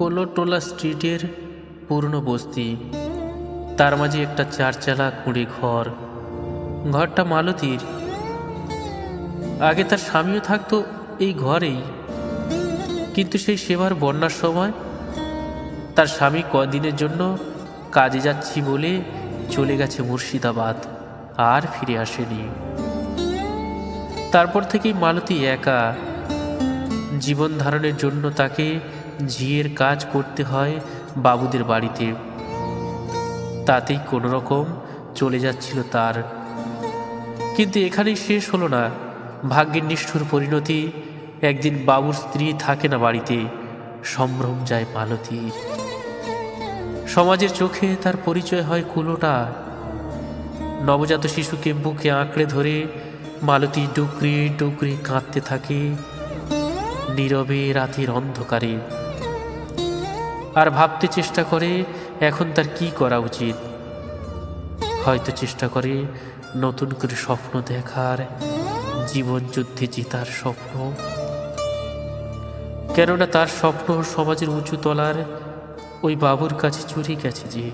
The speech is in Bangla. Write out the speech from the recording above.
কোলোটোলা স্ট্রিটের পুরনো বস্তি। তার মাঝে একটা চারচালা কুঁড়ে ঘর ঘরটা মালতীর। আগে তার স্বামীও থাকতো এই ঘরেই। কিন্তু সেই সেবার বন্যার সময় তার স্বামী কদিনের জন্য কাজে যাচ্ছি বলে চলে গেছে মুর্শিদাবাদ, আর ফিরে আসেনি। তারপর থেকেই মালতী একা। জীবন ধারণের জন্য তাকে ঝিয়ের কাজ করতে হয় বাবুদের বাড়িতে। তাতেই কোনো রকম চলে যাচ্ছিল তার। কিন্তু এখানেই শেষ হলো না। ভাগ্যের নিষ্ঠুর পরিণতি, একদিন বাবুর স্ত্রী থাকে না বাড়িতে, সম্ভ্রম যায় মালতীর। সমাজের চোখে তার পরিচয় হয় কুলোটা। নবজাত শিশুকে বুকে আঁকড়ে ধরে মালতী ডুকরে ডুকরে কাঁদতে থাকে নীরবে রাতের অন্ধকারে। আর ভাবতে চেষ্টা করে, এখন তার কি করা উচিত? হয়তো চেষ্টা করে নতুন করে স্বপ্ন দেখার, জীবন যুদ্ধে জেতার স্বপ্ন। কেননা তার স্বপ্ন সমাজের উঁচু তলার ওই বাবুর কাছে চুরি গেছে যে।